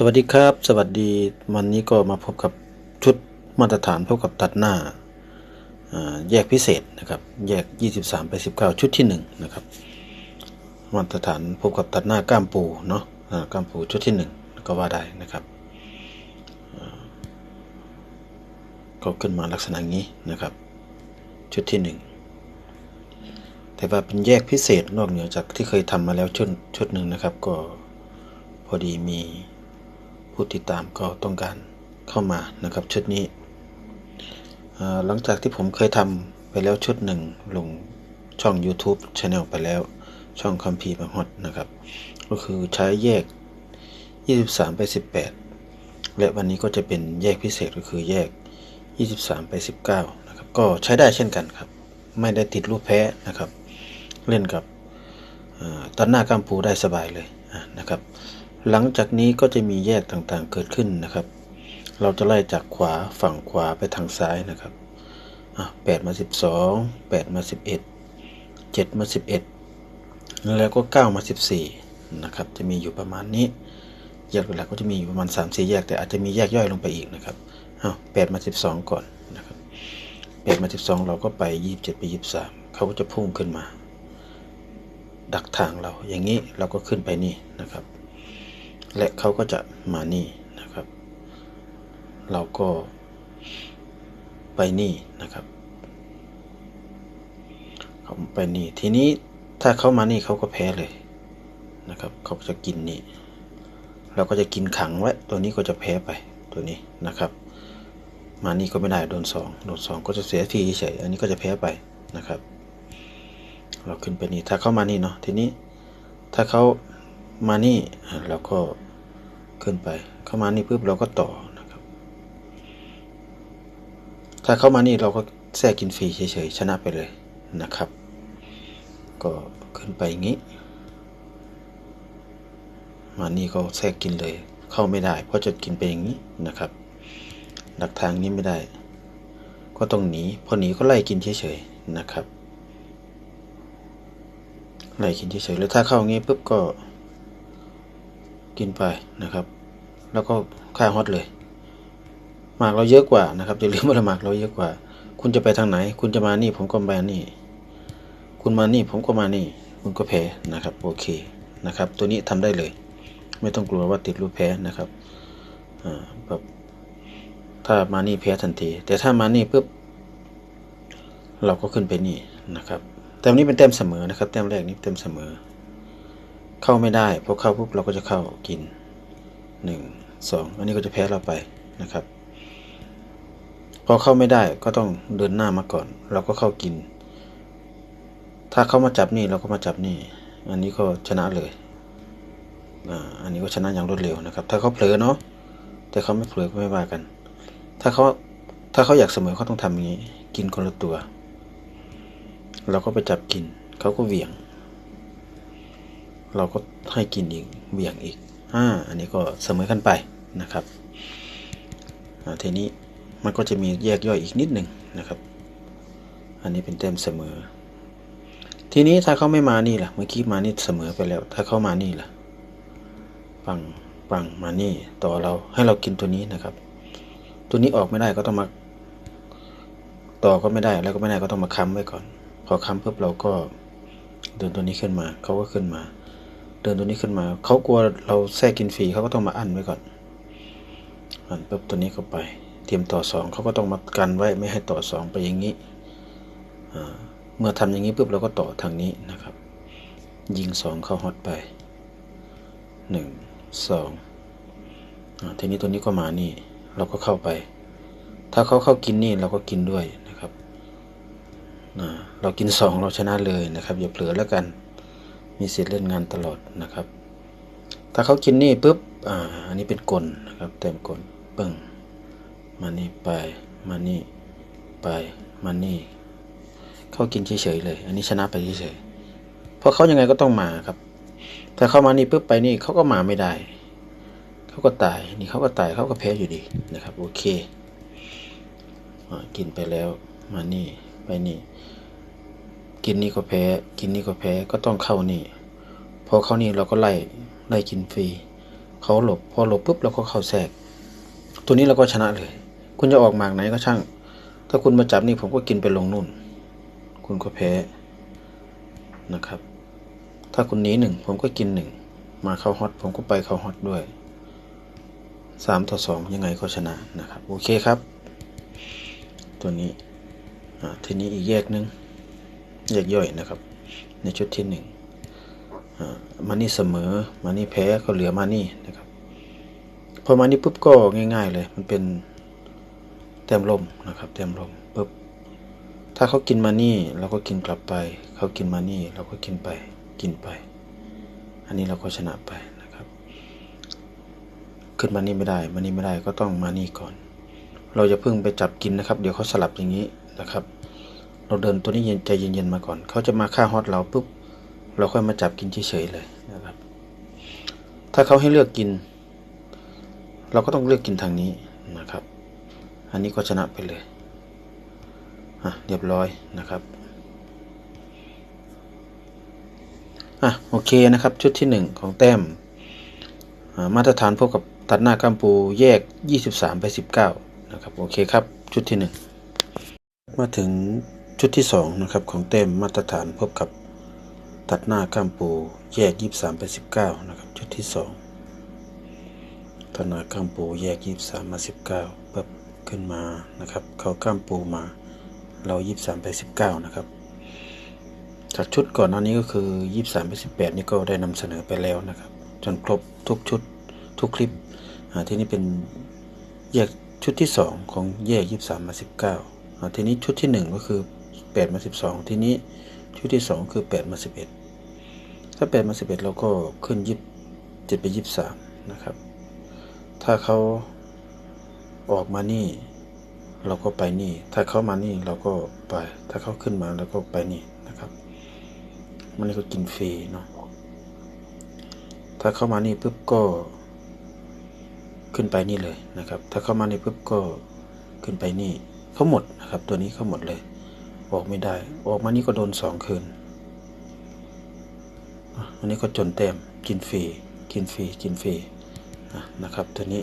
สวัสดีครับ สวัสดีวันนี้ก็มาพบกับชุดมาตรฐานพบกับตัดหน้าแยกพิเศษนะครับ แยก 23ไป19 ชุดที่1นะครับมาตรฐานพบกับตัดหน้าก้ามปูเนาะอ่าก้ามปูชุดที่1ก็ว่าได้นะครับก็ขึ้นมาลักษณะนี้นะครับ ชุดที่ 1 แต่ว่าเป็นแยกพิเศษนอกเหนือจากที่เคยทำมาแล้วชุดชุดหนึ่งนะครับ ก็พอดีมี ผู้ติดตามก็ต้องการเข้ามานะครับชุดนี้ หลังจากที่ผมเคยทำไปแล้วชุดหนึ่งลงช่อง YouTube Channel ไปแล้วช่องคัมภีร์บางฮอดนะครับ ก็คือใช้แยก 23 ไป 18 และวันนี้ก็จะเป็นแยกพิเศษก็คือแยก 23 ไป 19 นะครับ ก็ใช้ได้เช่นกันครับ ไม่ได้ติดรูปแพ้นะครับ เล่นกับอตัดหน้าก้ามปูได้สบายเลยนะครับ หลังจากนี้ก็จะมีแยกต่างๆเกิดขึ้นนะครับ เราจะไล่จากขวาฝั่งขวาไปทางซ้ายนะครับอะแปดมาสิบสองแปดมาสิบเอ็ดเจ็ดมาสิบเอ็ดแล้วก็เก้ามาสิบสี่นะครับ จะมีอยู่ประมาณนี้ แยกหลักก็จะมีอยู่ประมาณสามสี่แยก แต่อาจจะมีแยกย่อยลงไปอีกนะครับอ้าวแปดมาสิบสองก่อนนะครับแปดมาสิบสองเราก็ไปยี่สิบเจ็ดไปยี่สิบสามเขาก็จะพุ่งขึ้นมา ดักทางเราอย่างนี้เราก็ขึ้นไปนี่นะครับ และเขาก็จะมานี่นะครับ เราก็ไปนี่นะครับเขาไปนี่ทีนี้ถ้าเขามานี่เขาก็แพ้เลยนะครับ เขาจะกินนี่เราก็จะกินขังไว้ตัวนี้ก็จะแพ้ไปตัวนี้นะครับ มานี่ก็ไม่ได้โดนสองโดนสองก็จะเสียทีเฉยอันนี้ก็จะแพ้ไปนะครับ เราขึ้นไปนี่ถ้าเขามานี่เนาะทีนี้ถ้าเขา มานี่เราก็ขึ้นไป เข้ามานี่ปุ๊บเราก็ต่อนะครับ ถ้าเข้ามานี่เราก็แทรกกินฟรีเฉยๆชนะไปเลยนะครับ ก็ขึ้นไปอย่างนี้ มานี่ก็แทรกกินเลย เข้าไม่ได้ เพราะจะกินไปอย่างนี้นะครับหลักทางนี้ไม่ได้ ก็ต้องหนีพอหนีก็ไล่กินเฉยๆนะครับไล่กินเฉยๆแล้วถ้าเข้าอย่างงี้ปุ๊บก็ กินไปนะครับ แล้วก็ค่าฮอตเลย หมากเราเยอะกว่านะครับอย่าลืมว่าหมากเราเยอะกว่า คุณจะไปทางไหน คุณจะมานี่ ผมก็มานี่ คุณมานี่ ผมก็มานี่ คุณก็แพ้นะครับ โอเคนะครับ ตัวนี้ทำได้เลย ไม่ต้องกลัวว่าติดรูปแพ้นะครับอ่าแบบถ้ามานี่แพ้ทันที แต่ถ้ามานี่ปุ๊บเราก็ขึ้นไปนี่นะครับแต้มนี้เป็นแต้มเสมอนะครับ แต้มแรกนี้แต้มเสมอ เข้าไม่ได้พอเข้าปุ๊บเราก็จะเข้ากินหนึ่งสองอันนี้ก็จะแพ้เราไปนะครับ พอเข้าไม่ได้ก็ต้องเดินหน้ามาก่อน เราก็เข้ากิน ถ้าเขามาจับนี่เราก็มาจับนี่ อันนี้ก็ชนะเลยอ่าอันนี้ก็ชนะอย่างรวดเร็วนะครับ ถ้าเขาเผลอเนาะแต่เขาไม่เผลอก็ไม่ว่ากัน ถ้าเขาถ้าเขาอยากเสมอเขาต้องทำอย่างนี้ กินคนละตัว เราก็ไปจับกินเขาก็เหวี่ยง เราก็ให้กินอีกเบี่ยงอีกอ่าอันนี้ก็เสมอกันไปนะครับอ่าทีนี้มันก็จะมีแยกย่อยอีกนิดหนึ่งนะครับ อันนี้เป็นแต้มเสมอ ทีนี้ถ้าเขาไม่มานี่ล่ะ เมื่อกี้มานี่เสมอไปแล้ว ถ้าเขามานี่ล่ะ ปังปังมานี่ต่อเราให้เรากินตัวนี้นะครับ ตัวนี้ออกไม่ได้ก็ต้องมา ต่อก็ไม่ได้แล้วก็ไม่ได้ก็ต้องมาค้ำไว้ก่อน พอค้ำปุ๊บเราก็เดินตัวนี้ขึ้นมาเขาก็ขึ้นมา ดินตัวนี้ขึ้นมา เขากลัวเราแทรกกินฟรีเขาก็ต้องมาอั้นไว้ก่อนอันปุ๊บตัวนี้เข้าไป เตรียมต่อสองเขาก็ต้องมากันไว้ไม่ให้ต่อสองไปอย่างนี้เมื่อทำอย่างนี้ปุ๊บเราก็ต่อทางนี้นะครับ ยิงสองเข้าฮอตไปหนึ่งสองทีนี้ตัวนี้ก็มานี่ เราก็เข้าไป ถ้าเขาเข้ากินนี่เราก็กินด้วยนะครับเรากินสองเราชนะเลยนะครับ อย่าเผลอแล้วกัน มีสิทธิ์เล่นงานตลอดนะครับ ถ้าเขากินนี่ปุ๊บอ่าอันนี้เป็นกลนะครับเต็มกลปึ้งมานี่ไปมานี่ไปมานี่เขากินเฉยๆเลย อันนี้ชนะไปเฉยๆเพราะเขายังไงก็ต้องมาครับแต่เขามานี่ปุ๊บไปนี่เขาก็มาไม่ได้เขาก็ตายนี่เขาก็ตายเขาก็แพ้อยู่ดีนะครับ โอเคอ่ากินไปแล้วมานี่ไปนี่ กินนี่ก็แพ้ กินนี่ก็แพ้ก็ต้องเข้านี่ พอเข้านี่เราก็ไล่ไล่กินฟรีเขาหลบ พอหลบปุ๊บเราก็เข้าแทรก ตัวนี้เราก็ชนะเลย คุณจะออกหมากไหนก็ช่าง ถ้าคุณมาจับนี่ผมก็กินไปลงนู่น คุณก็แพ้นะครับ ถ้าคุณหนีหนึ่งผมก็กินหนึ่งมาเข้าฮอตผมก็ไปเข้าฮอตด้วยสามต่อสองยังไงก็ชนะนะครับ โอเคครับ ตัวนี้ทีนี้อีกแยกหนึ่ง แยกย่อยนะครับ ในชุดที่หนึ่งมานี่เสมอมานี่แพ้ก็เหลือมานี่นะครับพอมานี่ปุ๊บก็ง่าย ๆ เลย มันเป็นแต้มลมนะครับแต้มลมปุ๊บถ้าเขากินมานี่เราก็กินกลับไป เขากินมานี่เราก็กินไปกินไป อันนี้เราก็ชนะไปนะครับ ขึ้นมานี่ไม่ได้มานี่ไม่ได้ก็ต้องมานี่ก่อน เราจะเพิ่งไปจับกินนะครับ เดี๋ยวเขาสลับอย่างนี้นะครับ เราเดินตัวนี้เย็นใจเย็นๆมาก่อน เขาจะมาฆ่าฮอตเราปุ๊บเราค่อยมาจับกินเฉยๆเลยนะครับ ถ้าเขาให้เลือกกิน เราก็ต้องเลือกกินทางนี้นะครับ อันนี้ก็ชนะไปเลยอะเรียบร้อยนะครับอะโอเคนะครับ ชุดที่หนึ่งของแต้มมาตรฐานพบกับตัดหน้ากัมปูแยก 23 ไป 19 นะครับ โอเคครับ ชุดที่หนึ่งมาถึง ชุดที่สองนะครับของแต้มมาตรฐานพบกับตัดหน้ากัมปูแยก 23ไป19นะครับชุดที่สองตัดหน้ากัมปูแยก 23 มา 19ปั๊บขึ้นมานะครับ เขากัมปูมาเรา 23ไป19นะครับจากชุดก่อนหน้านี้ก็คือ 23ไป18 นี่ก็ได้นำเสนอไปแล้วนะครับ จนครบทุกชุดทุกคลิปทีนี้เป็นแยกชุดที่ 2 ของแยก 23 มา 19อ่าทีนี้ชุดที่ 1 ก็คือ 8มา12 ทีนี้ชุดที่ 2 คือ8มา11 ถ้า8มา11 เราก็ขึ้น27ไป23 นะครับ ถ้าเขาออกมานี่ เราก็ไปนี่ ถ้าเขามานี่เราก็ไป ถ้าเขาขึ้นมาเราก็ไปนี่นะครับ มันนี่ก็กินฟรีเนาะถ้าเข้ามานี่ปุ๊บก็ขึ้นไปนี่เลยนะครับ ถ้าเข้ามานี่ปุ๊บก็ขึ้นไปนี่เขาหมดนะครับ ตัวนี้เขาหมดเลย ออกไม่ได้ ออกมานี่ก็โดนสองคืนอันนี้ก็จนเต็มกินฟรีกินฟรีกินฟรีนะครับตัวนี้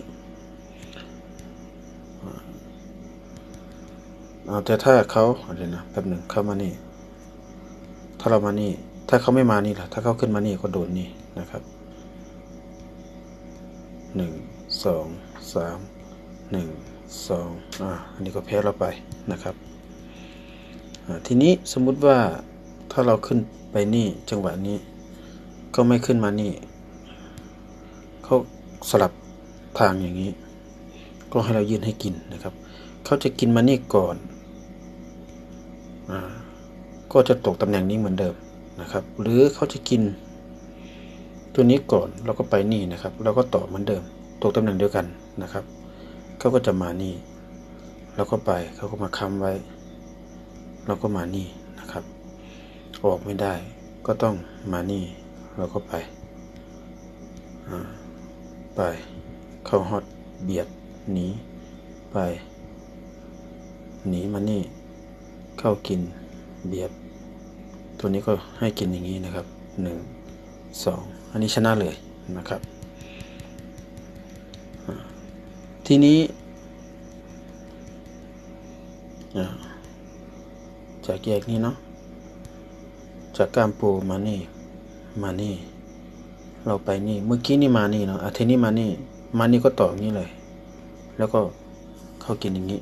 เอาแต่ถ้าเขาอะไรนะแป๊บหนึ่งเข้ามานี่ ถ้าเรามานี่ ถ้าเขาไม่มานี่ล่ะ ถ้าเขาขึ้นมานี่ก็โดนนี่นะครับหนึ่งสองสามหนึ่งสองอ่าอันนี้ก็แพ้เราไปนะครับ ทีนี้สมมุติว่าถ้าเราขึ้นไปนี่จังหวะนี้ ก็ไม่ขึ้นมานี่เขาสลับทางอย่างนี้ ก็ให้เรายืนให้กินนะครับเขาจะกินมานี่ก่อนอาก็จะตกตำแหน่งนี้เหมือนเดิมนะครับ หรือเขาจะกิน ตัวนี้ก่อนเราก็ไปนี่นะครับ เราก็ต่อเหมือนเดิม ตกตำแหน่งเดียวกันนะครับเขาก็จะมานี่เราก็ไปเขาก็มาค้ำไว้ เราก็มานี่นะครับ ออกไม่ได้ก็ต้องมานี่เราก็ไป ไป เข้าฮอตเบียดหนีไป หนีมานี่ เข้ากินเบียด ตัวนี้ก็ให้กินอย่างนี้นะครับหนึ่งสองอันนี้ชนะเลยนะครับ ทีนี้ จากแยกนี้เนาะจากกามปูมานี่มานี่ เราไปนี่เมื่อกี้นี่มานี่เนาะอาทีนี้มานี่ มานี่ก็ต่ออย่างนี้เลย แล้วก็เข้ากินอย่างนี้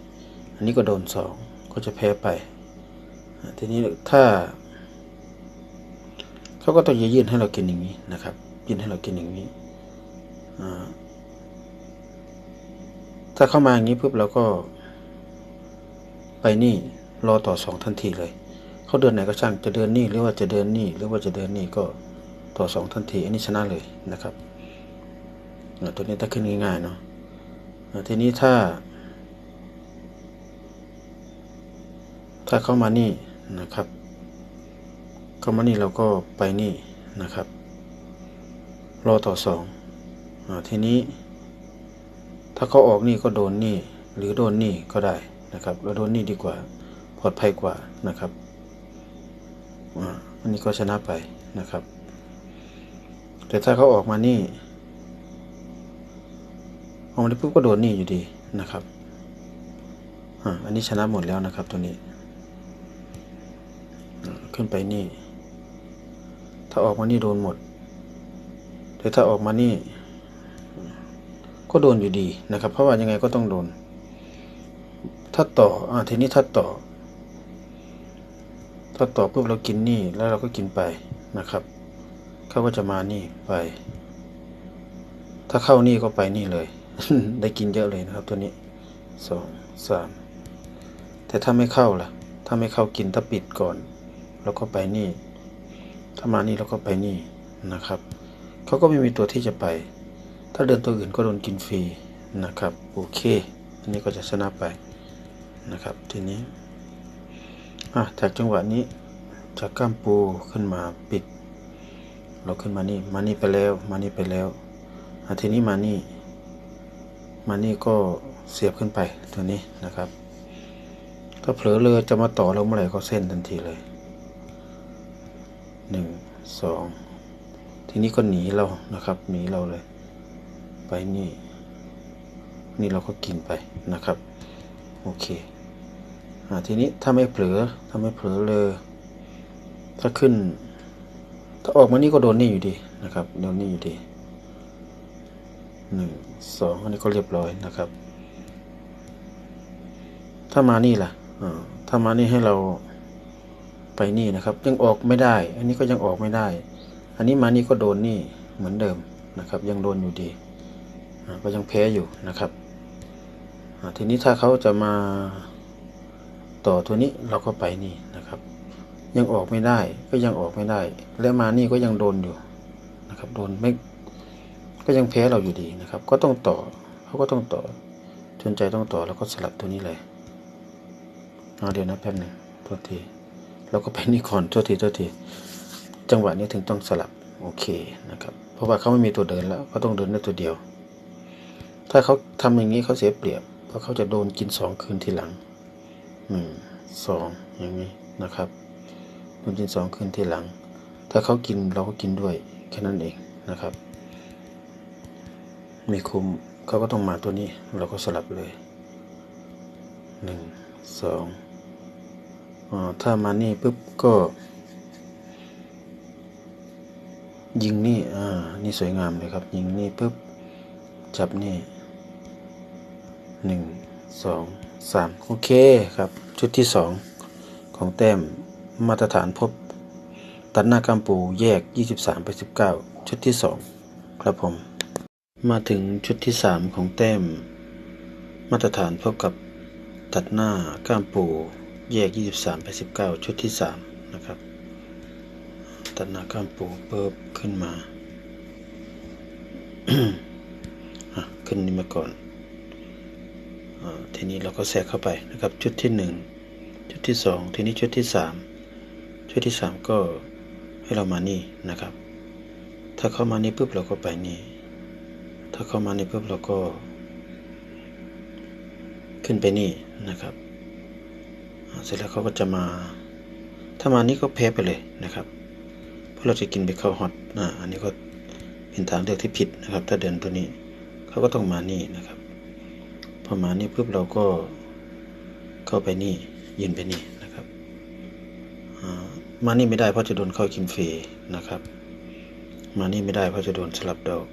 อันนี้ก็โดนสองก็จะแพ้ไปทีนี้ถ้าเขาก็ต้องยื่นให้เรากินอย่างนี้นะครับยื่นให้เรากินอย่างนี้ถ้าเข้ามาอย่างนี้ปุ๊บเราก็ไปนี่ รอต่อสองทันทีเลย เขาเดินไหนก็ช่างจะเดินนี่หรือว่าจะเดินนี่หรือว่าจะเดินนี่ก็ต่อสองทันที อันนี้ชนะเลยนะครับตัวนี้ถ้าขึ้นง่ายๆเนาะทีนี้ถ้า ถ้าเข้ามานี่นะครับ เข้ามานี่เราก็ไปนี่นะครับ รอต่อสองอทีนี้ ถ้าเขาออกนี่ก็โดนนี่หรือโดนนี่ก็ได้นะครับเราโดนนี่ดีกว่า ลอดภัยกว่านะครับอันนี้ก็ชนะไปนะครับ แต่ถ้าเขาออกมานี่ออกมาได้ปุ๊บก็โดนนี่อยู่ดีนะครับอันนี้ชนะหมดแล้วนะครับตัวนี้ ขึ้นไปนี่ ถ้าออกมานี่โดนหมด แต่ถ้าออกมานี่ ก็โดนอยู่ดีนะครับ เพราะว่ายังไงก็ต้องโดน ถ้าต่ออ่าทีนี้ถ้าต่อ ถ้าต่อปุ๊บเรากินนี่แล้วเราก็กินไปนะครับเขาก็จะมานี่ไป ถ้าเข้านี่ก็ไปนี่เลย ได้กินเยอะเลยนะครับ ตัวนี้สองสามแต่ถ้าไม่เข้าล่ะ ถ้าไม่เข้ากินถ้าปิดก่อนแล้วก็ไปนี่ ถ้ามานี่แล้วก็ไปนี่นะครับเขาก็ไม่มีตัวที่จะไป ถ้าเดินตัวอื่นก็โดนกินฟรีนะครับ โอเค อันนี้ก็จะชนะไปนะครับ ทีนี้ อะจากจังหวะนี้ จากก้ามปูขึ้นมาปิด เราขึ้นมานี่ มานี่ไปแล้ว มานี่ไปแล้วอะทีนี้มานี่ มานี่ก็เสียบขึ้นไปตัวนี้นะครับ ถ้าเผลอเลยจะมาต่อเราเมื่อไหร่ก็เส้นทันทีเลยหนึ่งสองทีนี้ก็หนีเรานะครับ หนีเราเลย ไปนี่ นี่เราก็กินไปนะครับ โอเค ทีนี้ถ้าไม่เผลอถ้าไม่เผลอเลย ถ้าขึ้น ถ้าออกมานี่ก็โดนนี่อยู่ดีนะครับโดนนี่อยู่ดีหนึ่งสองอันนี้ก็เรียบร้อยนะครับ ถ้ามานี่ล่ะอ่าถ้ามานี่ให้เราไปนี่นะครับ ยังออกไม่ได้ อันนี้ก็ยังออกไม่ได้ อันนี้มานี่ก็โดนนี่เหมือนเดิมนะครับ ยังโดนอยู่ดีก็ยังแพ้อยู่นะครับทีนี้ถ้าเขาจะมา ต่อตัวนี้เราก็ไปนี่นะครับ ยังออกไม่ได้ก็ยังออกไม่ได้ และมานี่ก็ยังโดนอยู่นะครับโดนไม่ก็ยังแพ้เราอยู่ดีนะครับ ก็ต้องต่อเขาก็ต้องต่อจนใจต้องต่อแล้วก็สลับตัวนี้เลยเอาเดี๋ยวนะแป๊บหนึ่งโทษทีเราก็ไปนี่ก่อนโทษทีโทษทีจังหวะนี้ถึงต้องสลับโอเคนะครับ เพราะว่าเขาไม่มีตัวเดินแล้วเขาต้องเดินได้ตัวเดียว ถ้าเขาทำอย่างนี้เขาเสียเปรียบเพราะเขาจะโดนกินสองคืนทีหลัง หนึ่งสองอย่างนี้นะครับโดนกินสองคืนทีหลัง ถ้าเขากินเราก็กินด้วยแค่นั้นเองนะครับ มีคุมเขาก็ต้องมาตัวนี้เราก็สลับเลยหนึ่งสองอถ้ามานี่ปุ๊บก็ ยิงนี่อ่านี่สวยงามเลยครับ ยิงนี่ปุ๊บจับนี่หนึ่งสอง สามโอเคครับ ชุดที่สองของแต้มมาตรฐานพบ ตัดหน้ากำปูแยก 23 ไป 19 ชุดที่สองครับผม มาถึงชุดที่สามของแต้ม มาตรฐานพบกับตัดหน้าก้ามปูแยก 23 ไป 19 ชุดที่สามนะครับ ตัดหน้าก้ามปูเปิบขึ้นมา ขึ้นนี่มาก่อน ทีนี้เราก็แทรกเข้าไปนะครับ ชุดที่หนึ่งชุดที่สองทีนี้ชุดที่สามชุดที่สามก็ให้เรามานี่นะครับ ถ้าเข้ามานี่ปุ๊บเราก็ไปนี่ ถ้าเข้ามานี่ปุ๊บเราก็ ขึ้นไปนี่นะครับ เสร็จแล้วเขาก็จะมา ถ้ามานี่ก็แพ้ไปเลยนะครับ เพราะเราจะกินไปเข้าฮอตอ่าอันนี้ก็เป็นทางเลือกที่ผิดนะครับ ถ้าเดินตัวนี้เขาก็ต้องมานี่นะครับ พอมานี่ปุ๊บเราก็เข้าไปนี่ยืนไปนี่นะครับอ่ามานี่ไม่ได้เพราะจะโดนเข้ากินฟรีนะครับ มานี่ไม่ได้เพราะจะโดนสลับดอก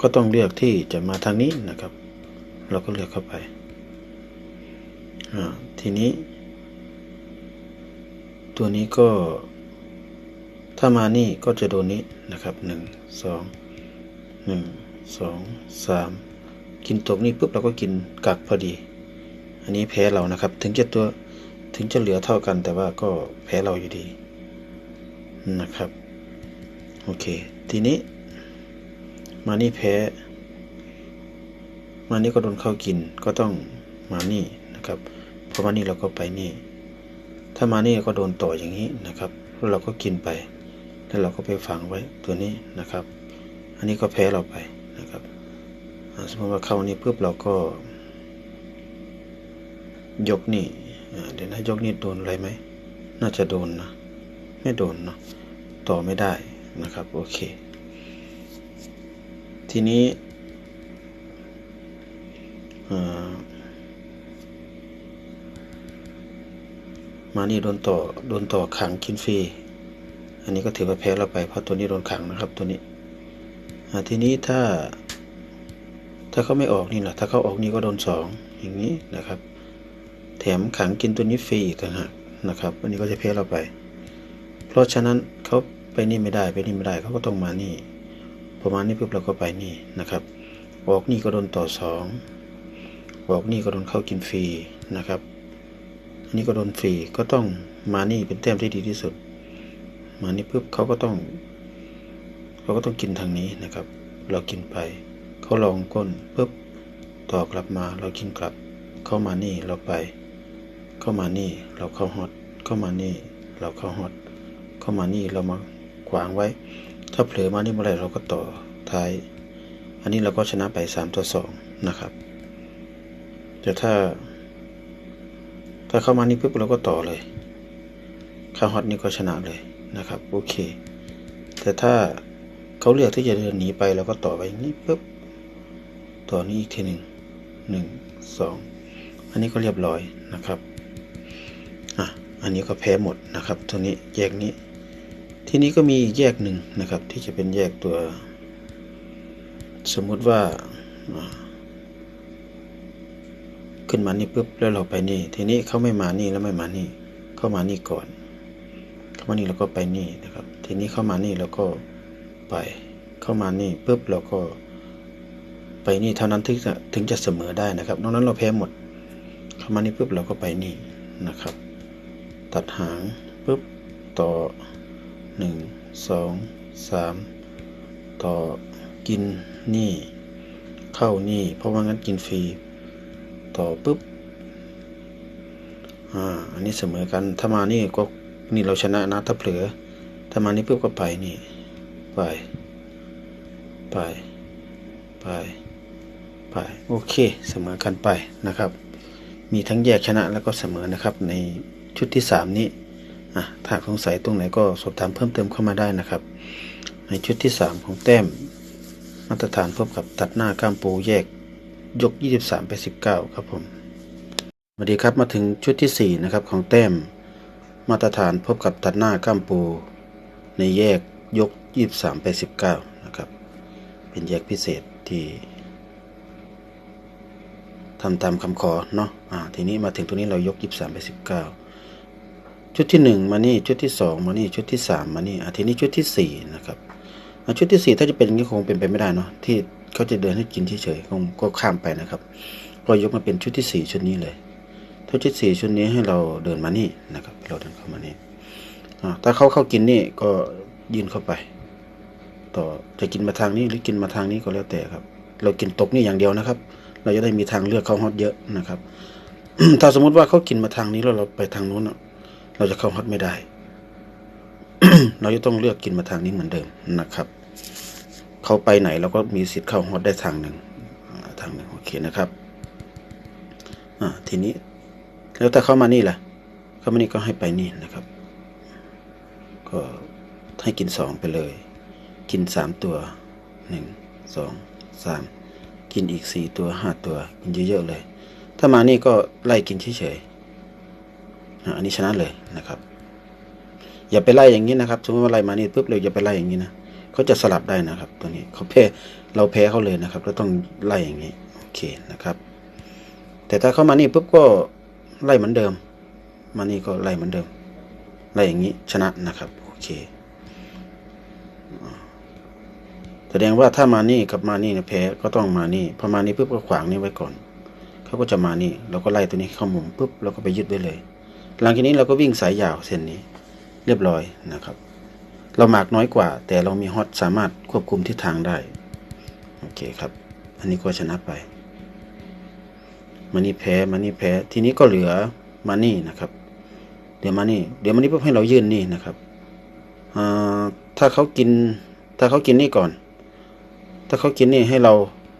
ก็ต้องเลือกที่จะมาทางนี้นะครับ เราก็เลือกเข้าไปทีนี้ ตัวนี้ก็ ถ้ามานี่ก็จะโดนนี้นะครับหนึ่งสองหนึ่งสองสาม กินตกนี่ปุ๊บเราก็กินกักพอดี อันนี้แพ้เรานะครับ ถึงจะตัวถึงจะเหลือเท่ากัน แต่ว่าก็แพ้เราอยู่ดีนะครับ โอเค ทีนี้ มานี่แพ้ มานี่ก็โดนเข้ากินก็ต้องมานี่นะครับพอมานี่เราก็ไปนี่ ถ้ามานี่ก็โดนต่ออย่างนี้นะครับแล้วเราก็กินไป แล้วเราก็ไปฝังไว้ตัวนี้นะครับ อันนี้ก็แพ้เราไปนะครับ สมมติว่าเข้านี่ปุ๊บเราก็ ยกนี่เดี๋ยวนะยกนี่โดนอะไรไหม น่าจะโดนนะ ไม่โดนเนาะต่อไม่ได้นะครับ โอเค ทีนี้อ่อมานี่โดนต่อโดนต่อขังกินฟรีอันนี้ก็ถือว่าแพ้เราไปเพราะตัวนี้โดนขังนะครับตัวนี้ทีนี้ถ้า ถ้าเขาไม่ออกนี่แหละถ้าเขาออกนี่ก็โดนสองอย่างนี้นะครับ แถมขังกินตัวนี้ฟรีอีกต่างหากนะครับอันนี้ก็จะแพ้เราไป เพราะฉะนั้นเขาไปนี่ไม่ได้ไปนี่ไม่ได้เขาก็ต้องมานี่พอมาณนี่ปุ๊บเราก็ไปนี่นะครับ ออกนี่ก็โดนต่อสองออกนี่ก็โดนเข้ากินฟรีนะครับอันนี้ก็โดนฟรีก็ต้องมานี่เป็นแต้มที่ดีที่สุด มานี่ปุ๊บเขาก็ต้องเขาก็ต้องกินทางนี้นะครับ เรากินไป เขาลองก้นปุ๊บต่อกลับมาเรากินกลับ เข้ามานี่เราไป เข้ามานี่เราเข้าฮอตเข้ามานี่เราเข้าฮอตเข้ามานี่เรามาขวางไว้ ถ้าเผลอมานี่เมื่อไหร่เราก็ต่อท้าย อันนี้เราก็ชนะไปสามต่อสองนะครับแต่ถ้า ถ้าเข้ามานี่ปุ๊บเราก็ต่อเลยเข้าฮอตนี่ก็ชนะเลยนะครับโอเค แต่ถ้าเขาเลือกที่จะเดินหนีไปเราก็ต่อไปอย่างนี้ปุ๊บ ต่อนี้อีกทีหนึ่งหนึ่งสองอันนี้ก็เรียบร้อยนะครับอะอันนี้ก็แพ้หมดนะครับ ตัวนี้แยกนี้ ทีนี้ก็มีอีกแยกหนึ่งนะครับ ที่จะเป็นแยกตัว สมมุติว่าอ่าขึ้นมานี่ปุ๊บแล้วเราไปนี่ ทีนี้เขาไม่มานี่แล้วไม่มานี่เข้ามานี่ก่อนเข้ามานี่แล้วก็ไปนี่นะครับ ทีนี้เข้ามานี่แล้วก็ไปเข้ามานี่ปุ๊บเราก็ ไปนี่เท่านั้นถึงจะถึงจะเสมอได้นะครับ นอกนั้นเราแพ้หมดเข้ามานี่ปุ๊บเราก็ไปนี่นะครับ ตัดหางปุ๊บต่อหนึ่งสองสามต่อกินนี่ เข้านี่ เพราะว่างั้นกินฟรีต่อปุ๊บอ่าอันนี้เสมอกันถ้ามานี่ก็นี่เราชนะนะถ้าเผลอถ้ามานี่ปุ๊บก็ไปนี่ ไป ไป ไป ไปโอเคเสมอกันไปนะครับ มีทั้งแยกชนะแล้วก็เสมอนะครับ ในชุดที่สามนี้อะถ้าสงสัยตรงไหนก็สอบถามเพิ่มเติมเข้ามาได้นะครับ ในชุดที่สามของแต้ม มาตรฐานพบกับตัดหน้าก้ามปูแยกยก 23 ไป 19 ครับผมสวัสดีครับมาถึงชุดที่ 4 นะครับของแต้ม มาตรฐานพบกับตัดหน้าก้ามปู ในแยกยก 23 ไป 19 นะครับ เป็นแยกพิเศษที่ ทำตามคำขอเนาะอ่าทีนี้มาถึงตัวนี้เรายก 23 ไป 19 ชุดที่ 1 มานี่ชุดที่ 2 มานี่ชุดที่ 3 มานี่อ่าทีนี้ชุดที่ 4 นะครับชุดที่ 4 ถ้าจะเป็นอย่างนี้คงเป็นไปไม่ได้เนาะที่เขาจะเดินให้กินเฉยๆคงก็ข้ามไปนะครับก็ยกมาเป็นชุดที่ 4 ชุดนี้เลยถ้าชุดที่4ชุดนี้ให้เราเดินมานี่นะครับ เราเดินเข้ามานี่อ่าถ้าเขาเข้ากินนี่ก็ยื่นเข้าไป ต่อจะกินมาทางนี้หรือกินมาทางนี้ก็แล้วแต่ครับ เรากินตกนี่อย่างเดียวนะครับ เราจะได้มีทางเลือกเข้าฮอตเยอะนะครับ ถ้าสมมุติว่าเขากินมาทางนี้แล้วเราไปทางนู้นเราจะเข้าฮอตไม่ได้ เราจะต้องเลือกกินมาทางนี้เหมือนเดิมนะครับเขาไปไหนเราก็มีสิทธิ์เข้าฮอตได้ทางหนึ่งทางหนึ่งโอเคนะครับอ่าทีนี้ แล้วถ้าเข้ามานี่ล่ะ เข้ามานี่ก็ให้ไปนี่นะครับ ก็ให้กินสองไปเลย กินสามตัวหนึ่งสองสาม กินอีกสี่ตัวห้าตัวกินเยอะๆเลย ถ้ามานี่ก็ไล่กินเฉยๆอันนี้ชนะเลยนะครับ อย่าไปไล่อย่างนี้นะครับสมมติว่าไล่มานี่ปุ๊บเลยอย่าไปไล่อย่างนี้นะเขาจะสลับได้นะครับ ตัวนี้เขาแพ้เราแพ้เขาเลยนะครับเราต้องไล่อย่างนี้โอเคนะครับ แต่ถ้าเข้ามานี่ปุ๊บก็ไล่เหมือนเดิม มานี่ก็ไล่เหมือนเดิมไล่อย่างนี้ชนะนะครับโอเคอ่า แสดงว่าถ้ามานี่กับมานี่เนี่ยแพ้ก็ต้องมานี่พอมานี่ปุ๊บก็ขวางนี่ไว้ก่อนเขาก็จะมานี่เราก็ไล่ตัวนี้เข้ามุมปุ๊บเราก็ไปยึดไว้เลย หลังจากนี้เราก็วิ่งสายยาวเส้นนี้ เรียบร้อยนะครับ เราหมากน้อยกว่า แต่เรามีฮอตสามารถควบคุมทิศทางได้โอเคครับ อันนี้ก็ชนะไปมานี่แพ้มานี่แพ้ทีนี้ก็เหลือมานี่นะครับเดี๋ยวมานี่เดี๋ยวมานี่ปุ๊บให้เรายื่นนี่นะครับอ่าถ้าเขากินถ้าเขากินนี่ก่อน ถ้าเขากินนี่ให้เรา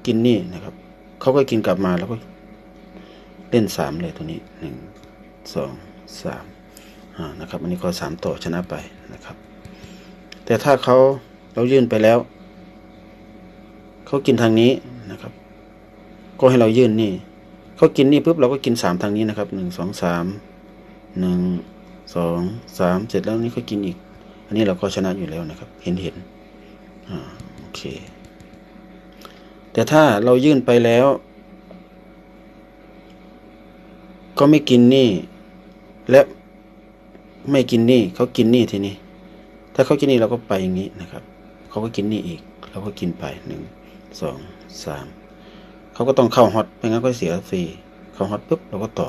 กินนี่นะครับ เขาก็กินกลับมาแล้วก็เล่นสามเลยตัวนี้หนึ่งสองสามอ่านะครับ อันนี้ก็สามต่อชนะไปนะครับ แต่ถ้าเขาเรายื่นไปแล้ว เขากินทางนี้นะครับ ก็ให้เรายื่นนี่ เขากินนี่ปุ๊บเราก็กินสามทางนี้นะครับหนึ่งสองสามหนึ่งสองสามเสร็จแล้วนี่เขากินอีก อันนี้เราก็ชนะอยู่แล้วนะครับ เห็นเห็นอ่าโอเค แต่ถ้าเรายื่นไปแล้ว ก็ไม่กินนี่และไม่กินนี่เขากินนี่ทีนี้ ถ้าเขากินนี่เราก็ไปอย่างนี้นะครับเขาก็กินนี่อีก เราก็กินไปหนึ่งสองสามเขาก็ต้องเข้าฮอตไม่งั้นก็เสียฟรีเข้าฮอตปุ๊บเราก็ต่อ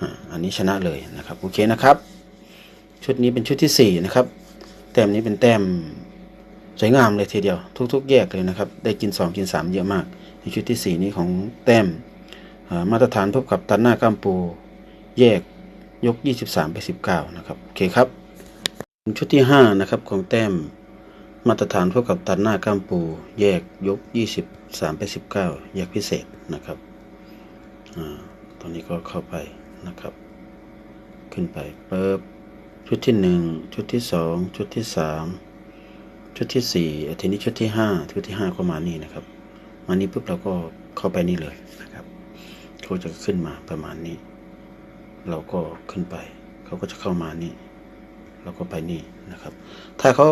อ่าอันนี้ชนะเลยนะครับโอเคนะครับ ชุดนี้เป็นชุดที่สี่นะครับ แต้มนี้เป็นแต้ม สวยงามเลยทีเดียว ทุก ๆ แยกเลยนะครับ ได้กินสองกินสามเยอะมากในชุดที่สี่นี้ของแต้มมาตรฐานพบกับตันหน้าก้ามปู แยกยก 23 ไป 19 นะครับ โอเคครับ ชุดที่ 5 นะครับ ของแต้มมาตรฐานพบกับตันหน้าก้ามปู แยกยก 23 ไป 19 แยกพิเศษนะครับอ่าตอนนี้ก็เข้าไปนะครับ ขึ้นไปเปิบชุดที่ 1 ชุดที่ 2 ชุดที่ 3 ชุดที่4อาทีนี้ชุดที่5ชุดที่5ก็มานี่นะครับมานี่ปุ๊บเราก็เข้าไปนี่เลยนะครับเขาจะขึ้นมาประมาณนี้ เราก็ขึ้นไป เขาก็จะเข้ามานี่เราก็ไปนี่นะครับ ถ้าเขา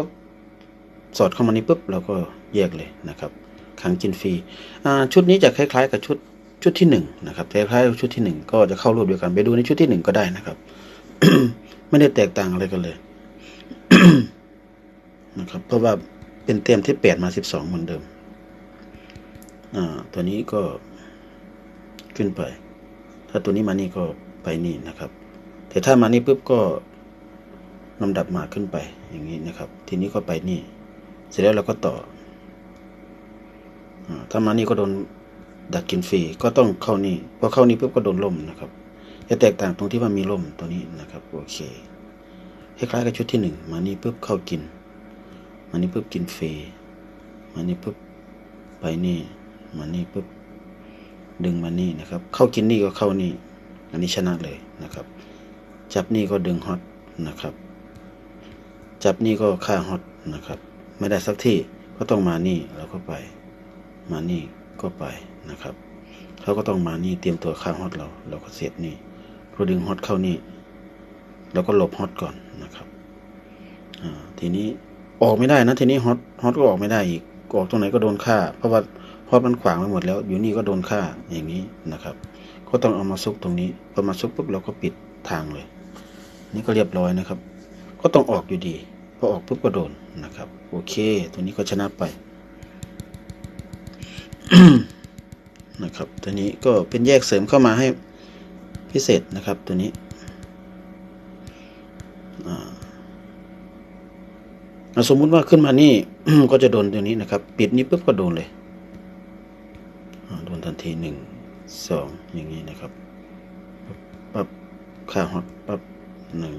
สอดเข้ามานี่ปุ๊บเราก็แยกเลยนะครับขังกินฟรีชุดนี้จะคล้าย ๆ กับชุดชุดที่หนึ่งนะครับคล้ายๆชุดที่หนึ่งก็จะเข้ารูปเดียวกันไปดูในชุดที่หนึ่งก็ได้นะครับ ไม่ได้แตกต่างอะไรกันเลย นะครับ เพราะว่าเป็นเต็มที่แปดมาสิบสองเหมือนเดิม อ่า ตัวนี้ก็ขึ้นไป ถ้าตัวนี้มานี่ก็ไปนี่นะครับ แต่ถ้ามานี่ปุ๊บก็ลำดับมาขึ้นไปอย่างนี้นะครับ ทีนี้ก็ไปนี่ เสร็จแล้วเราก็ต่ออถ้ามานี่ก็โดนดักกินฟรีก็ต้องเข้านี่พอเข้านี่ปุ๊บก็โดนล่มนะครับ จะแตกต่างตรงที่ว่ามีล่มตัวนี้นะครับโอเคคล้ายๆกับชุดที่หนึ่งมานี่ปุ๊บเข้ากิน มานี่ปุ๊บกินฟรีมานี่ปุ๊บไปนี่มานี่ปุ๊บดึงมานี่นะครับ เข้ากินนี่ก็เข้านี่ อันนี้ชนะเลยนะครับ จับนี่ก็ดึงฮอตนะครับ จับนี่ก็ฆ่าฮอตนะครับ ไม่ได้สักที่ก็ต้องมานี่แล้วก็ไป มานี่ก็ไปนะครับเขาก็ต้องมานี่เตรียมตัวฆ่าฮอตเรา เราก็เสียบนี่พอดึงฮอตเข้านี่เราก็หลบฮอตก่อนนะครับ ทีนี้ ออกไม่ได้นะทีนี้ฮอตฮอตก็ออกไม่ได้อีกออกตรงไหนก็โดนฆ่า เพราะว่าฮอตมันขวางไปหมดแล้ว อยู่นี่ก็โดนฆ่าอย่างนี้นะครับ ก็ต้องเอามาซุกตรงนี้พอมาซุกปุ๊บเราก็ปิดทางเลย นี่ก็เรียบร้อยนะครับ ก็ต้องออกอยู่ดีพอออกปุ๊บก็โดนนะครับ โอเค ตัวนี้ก็ชนะไปนะครับตัวนี้ก็เป็นแยกเสริมเข้ามาให้พิเศษนะครับตัวนี้อ่าอะ สมมุติว่าขึ้นมานี่ ก็จะโดนตัวนี้นะครับ ปิดนี้ปุ๊บก็โดนเลยโดนทันทีหนึ่งสองอย่างนี้นะครับปั๊บค่าฮอตปั๊บหนึ่ง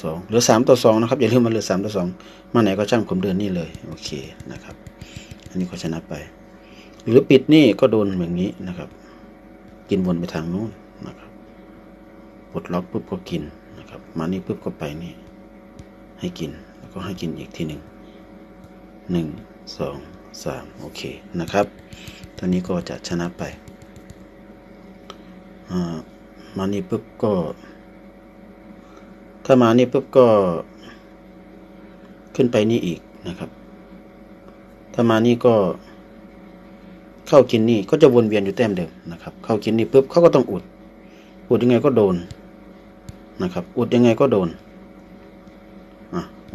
สองเหลือสามต่อสองนะครับอย่าลืมมาเหลือสามต่อสองมาไหนก็ช่างผมเดินนี่เลยโอเคนะครับ อันนี้ก็ชนะไป หรือปิดนี่ก็โดนแบบนี้นะครับ กินวนไปทางนู้นนะครับปลดล็อกปุ๊บก็กินนะครับ มานี่ปุ๊บก็ไปนี่ ให้กิน ก็ให้กินอีกทีหนึ่งหนึ่งสองสามโอเคนะครับตัวนี้ก็จะชนะไปมานี่ปุ๊บก็ ถ้ามานี่ปุ๊บก็ ขึ้นไปนี่อีกนะครับ ถ้ามานี่ก็ เข้ากินนี่ก็จะวนเวียนอยู่แต้มเดิมนะครับ เข้ากินนี่ปุ๊บเขาก็ต้องอุด อุดยังไงก็โดนนะครับ อุดยังไงก็โดน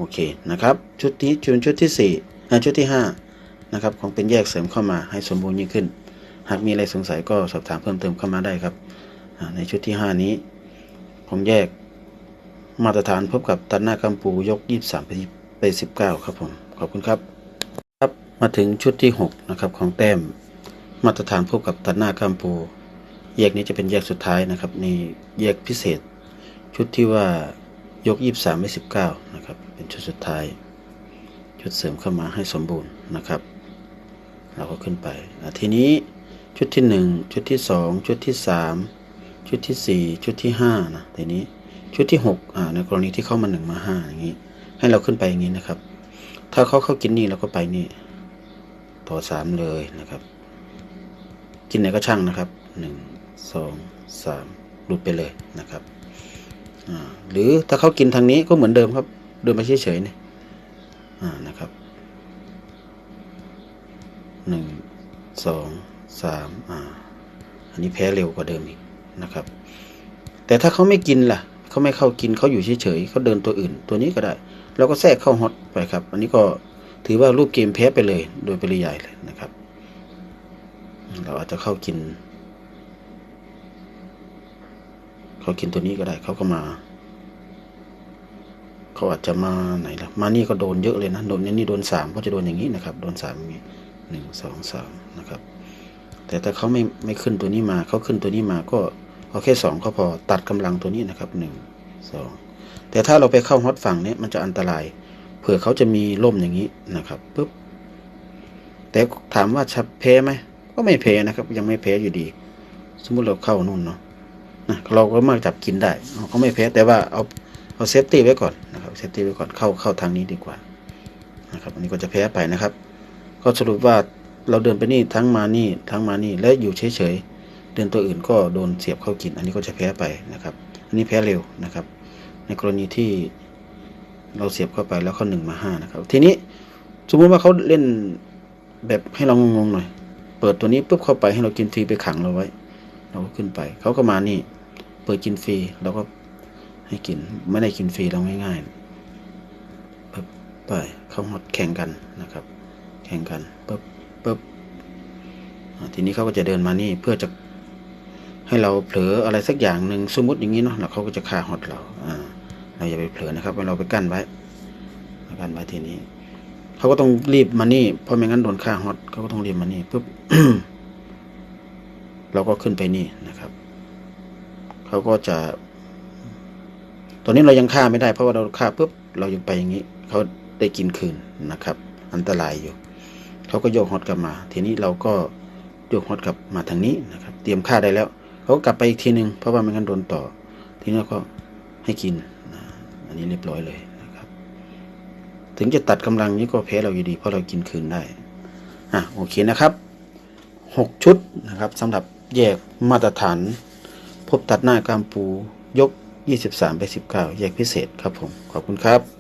โอเคนะครับ ชุดนี้ชุดชุดที่สี่อะชุดที่ห้านะครับของเป็นแยกเสริมเข้ามาให้สมบูรณ์ยิ่งขึ้น หากมีอะไรสงสัยก็สอบถามเพิ่มเติมเข้ามาได้ครับ ในชุดที่หานี้ ผมแยกมาตรฐานพบกับตันหน้ากัมปูยกยี่สามไปไปสิบเก้าครับผม ขอบคุณครับ ครับมาถึงชุดที่หกนะครับของแต้ม มาตรฐานพบกับตัดหน้ากัมปู แยกนี้จะเป็นแยกสุดท้ายนะครับนี่แยกพิเศษ ชุดที่ว่า ยกยี่สามไม่สิบเก้านะครับ เป็นชุดสุดท้าย ชุดเสริมเข้ามาให้สมบูรณ์นะครับ เราก็ขึ้นไป ทีนี้ชุดที่หนึ่งชุดที่สองชุดที่สามชุดที่สี่ชุดที่ห้านะทีนี้ชุดที่หกอ่าในกรณีที่เข้ามาหนึ่งมาห้าอย่างนี้ ให้เราขึ้นไปอย่างนี้นะครับ ถ้าเขาเข้ากินนี่เราก็ไปนี่ ต่อสามเลยนะครับ กินไหนก็ช่างนะครับหนึ่งสองสามหลุดไปเลยนะครับ หรือถ้าเขากินทางนี้ก็เหมือนเดิมครับ เดินไปเฉยๆเนี่ยนะครับหนึ่งสองสามอ่าอันนี้แพ้เร็วกว่าเดิมอีกนะครับ แต่ถ้าเขาไม่กินล่ะเขาไม่เข้ากินเขาอยู่เฉยๆเขาเดินตัวอื่น ตัวนี้ก็ได้เราก็แทรกเข้าฮอตไปครับ อันนี้ก็ถือว่ารูปเกมแพ้ไปเลย โดยปริยายเลยนะครับ เราอาจจะเข้ากิน เขากินตัวนี้ก็ได้เขาก็มาเขาอาจจะมาไหนล่ะมานี่ก็โดนเยอะเลยนะโดนนี่โดนสามเขาจะโดนอย่างนี้นะครับ โดนสามอย่างนี้หนึ่งสองสามนะครับ แต่ถ้าเขาไม่ไม่ขึ้นตัวนี้มาเขาขึ้นตัวนี้มาก็เอาแค่สองก็พอตัดกำลังตัวนี้นะครับหนึ่งสองแต่ถ้าเราไปเข้าฮอตฝั่งเนี้ยมันจะอันตราย เผื่อเขาจะมีล่มอย่างนี้นะครับปุ๊บแต่ถามว่าชับแพ้ไหมก็ไม่แพ้นะครับ ยังไม่แพ้อยู่ดี สมมุติเราเข้านู่นเนาะ นะเราก็มากจับกินได้เขาไม่แพ้แต่ว่าเอาเอาเซฟตี้ไว้ก่อนนะครับเซฟตี้ไว้ก่อนเข้าเข้าทางนี้ดีกว่านะครับอันนี้ก็จะแพ้ไปนะครับ ก็สรุปว่าเราเดินไปนี่ทั้งมานี่ทั้งมานี่และอยู่เฉยๆเดินตัวอื่นก็โดนเสียบเข้ากิน อันนี้ก็จะแพ้ไปนะครับ อันนี้แพ้เร็วนะครับ ในกรณีที่เราเสียบเข้าไปแล้วเขาหนึ่งมาห้านะครับ ทีนี้สมมติว่าเขาเล่นแบบให้เรางงๆหน่อย เปิดตัวนี้ปุ๊บเข้าไปให้เรากินฟรีไปขังเราไว้ เราก็ขึ้นไปเขาก็มานี่ ปิดกินฟรีเราก็ให้กินไม่ได้กินฟรีเราง่ายๆปุ๊บไปเขาฮอตแข่งกันนะครับ แข่งกันปุ๊บปุ๊บอ่าทีนี้เขาก็จะเดินมานี่เพื่อจะให้เราเผลออะไรสักอย่างหนึ่งสมมติอย่างนี้เนาะแล้วเขาก็จะฆ่าฮอตเราอ่าเราอย่าไปเผลอนะครับเราไปกั้นไว้กั้นไว้ทีนี้เขาก็ต้องรีบมานี่เพราะไม่งั้นโดนฆ่าฮอตเขาก็ต้องรีบมานี่ปุ๊บเราก็ขึ้นไปนี่นะครับ เขาก็จะตอนนี้เรายังฆ่าไม่ได้ เพราะว่าเราฆ่าปุ๊บเรายังไปอย่างนี้ เขาได้กินคืนนะครับ อันตรายอยู่ เขาก็โยกฮอตกลับมา ทีนี้เราก็โยกฮอตกลับมาทางนี้นะครับ เตรียมค่าได้แล้ว เขากลับไปอีกทีหนึ่งเพราะว่าไม่งั้นโดนต่อ ทีนี้ก็ให้กินนะอันนี้เรียบร้อยเลยนะครับ ถึงจะตัดกำลังนี้ก็แพ้เราอยู่ดี เพราะเรากินคืนได้ อะโอเคนะครับหกชุดนะครับสำหรับแยกมาตรฐาน พบตัดหน้ากามปูยก 23 ไป 19 แยกพิเศษครับผม ขอบคุณครับ